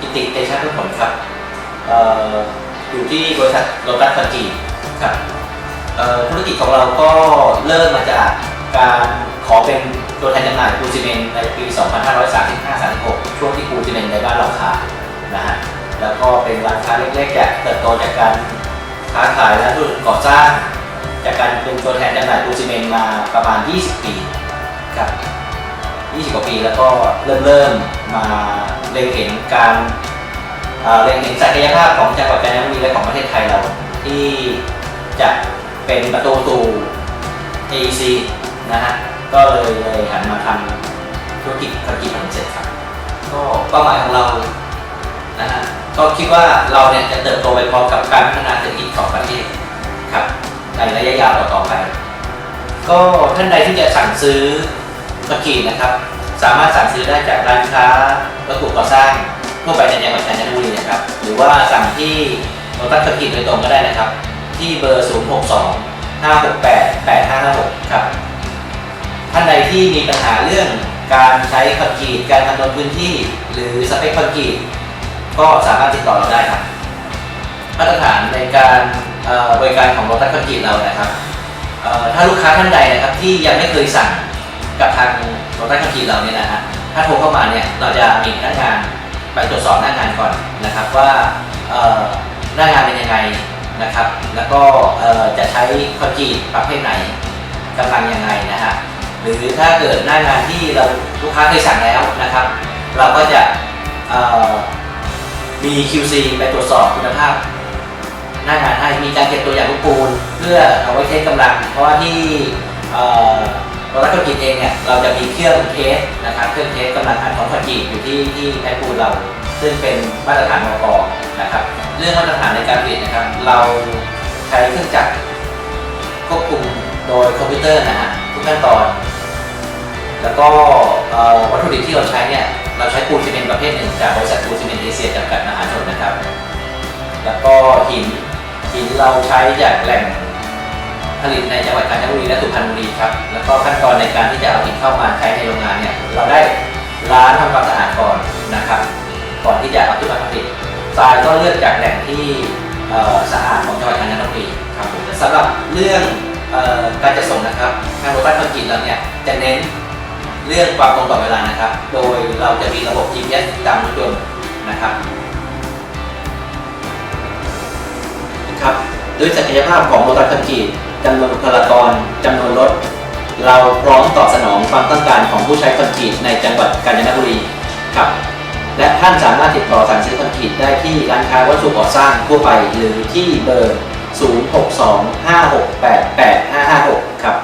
กิจติเตชะทุกผลครับออยู่ที่บริษัทโลตัสคอนจีครับธุรกิจของเราก็เริ่มมาจากการขอเป็นตัวแทนจำหน่ายปูนซีเมนต์ในปี 2535-36 ช่วงที่ปูนซีเมนต์ในบ้านเราขาดนะฮะแล้วก็เป็นร้านค้าเล็กๆจากเติบโตจากการค้าขายและธุรกิจก่อสร้าง จากการเป็นตัวแทนจำหน่ายปูนซีเมนต์มาประมาณ 20 ปีครับ 20 กว่าปีแล้วก็เริ่มเริ่ม มาเล็งเห็นการเล็งเห็นศักยภาพของจังหวัดกาญจนบุรีและของประเทศไทยเราที่จะเป็นประตูสู่ AEC นะฮะก็เลยเลยหันมาทำธุรกิจธุรกิจขนมเสร็จครับก็เป้าหมายของเรานะฮะก็คิดว่าเราเนี่ยจะเติบโตไปพร้อมกับการพัฒนาเศรษฐกิจของประเทศครับในระยะยาวต่อไป ก็ท่านใดที่จะสั่งซื้อคอนกรีตนะครับ สามารถสั่งซื้อได้จากร้านค้าวัตถุก่อสร้างทั่วไปในจังหวัดกาญจนบุรีนะครับ หรือว่าสั่งที่โลตัสคอนกรีตโดยตรงก็ได้นะครับ ที่เบอร์ 0 6 2 5 6 8 8 5 5 6 ครับ ท่านใดที่มีปัญหาเรื่องการใช้คอนกรีตการคำนวณพื้นที่ หรือสเปคคอนกรีตก็สามารถติดต่อเราได้ครับ มาตรฐานในการบริการของโลตัสคอนกรีตเรานะครับถ้าลูกค้าท่านใดนะครับที่ยังไม่เคยสั่ง กับทางโรตัสคันทีเราเนี่ยนะฮะถ้าโทรเข้ามาเนี่ยเราจะมีพนักงานไปตรวจสอบหน้างานก่อนนะครับว่าเอ่อหน้างานเป็นยังไงนะครับ แล้วก็จะใช้คอนกรีตประเภทไหนกำลังยังไงนะฮะหรือถ้าเกิดหน้างานที่เราลูกค้าเคยสั่งแล้วนะครับ เราก็จะมี QC ไปตรวจสอบคุณภาพ หน้างานให้มีการเก็บตัวอย่างลูกปูน เพื่อเอาไว้เทสกำลัง เพราะว่าที่ เอ่อรถธุรกิจเองเนี่ยเราจะมีเครื่องเทสนะครับเครื่องเทสกำลังอัดของคอนกรีตอยู่ที่ที่แพ็คปูเรา ซึ่งเป็นมาตรฐานมกนะครับเรื่องมาตรฐานในการผลิตนะครับ เราใช้เครื่องจักรควบคุมโดยคอมพิวเตอร์นะฮะทุกขั้นตอน แล้วก็วัตถุดิบที่เราใช้เนี่ยเราใช้ปูนซีเมนต์ประเภทหนึ่งจากบริษัทปูนซีเมนต์เอเชียจำกัดมหาชนนะครับ แล้วก็หินหินเราใช้จากแหล่ง ลิตในจังหวัดกาญจนบุรีและสุพรรณบุรีครับ แล้วก็ขั้นตอนในการที่จะเอาหินเข้ามาใช้ในโรงงานเนี่ย เราได้ล้างทำความสะอาดก่อนนะครับ ก่อนที่จะเอาขึ้นมาผลิตทรายก็เลือกจากแหล่งที่สะอาดของจังหวัดกาญจนบุรีครับผมสำหรับเรื่องออการจัดส่งนะครับ ทางโรถบัสคอนกรีตเราเนี่ยจะเน้นเรื่องความตรงต่อเวลานะครับ โดยเราจะมีระบบ GPS ตามรถยนต์นะครับครับด้วยศักยภาพของโลตัสคอนกรีต จำนวนบุคลากรจำนวนรถ เราพร้อมตอบสนองความต้องการของผู้ใช้คอนกรีตในจังหวัดกาญจนบุรีครับและท่านสามารถติดต่อสั่งซื้อคอนกรีตได้ที่ร้านค้าวัสดุก่อสร้างทั่วไปหรือที่เบอร์ 062 568 8556 ครับ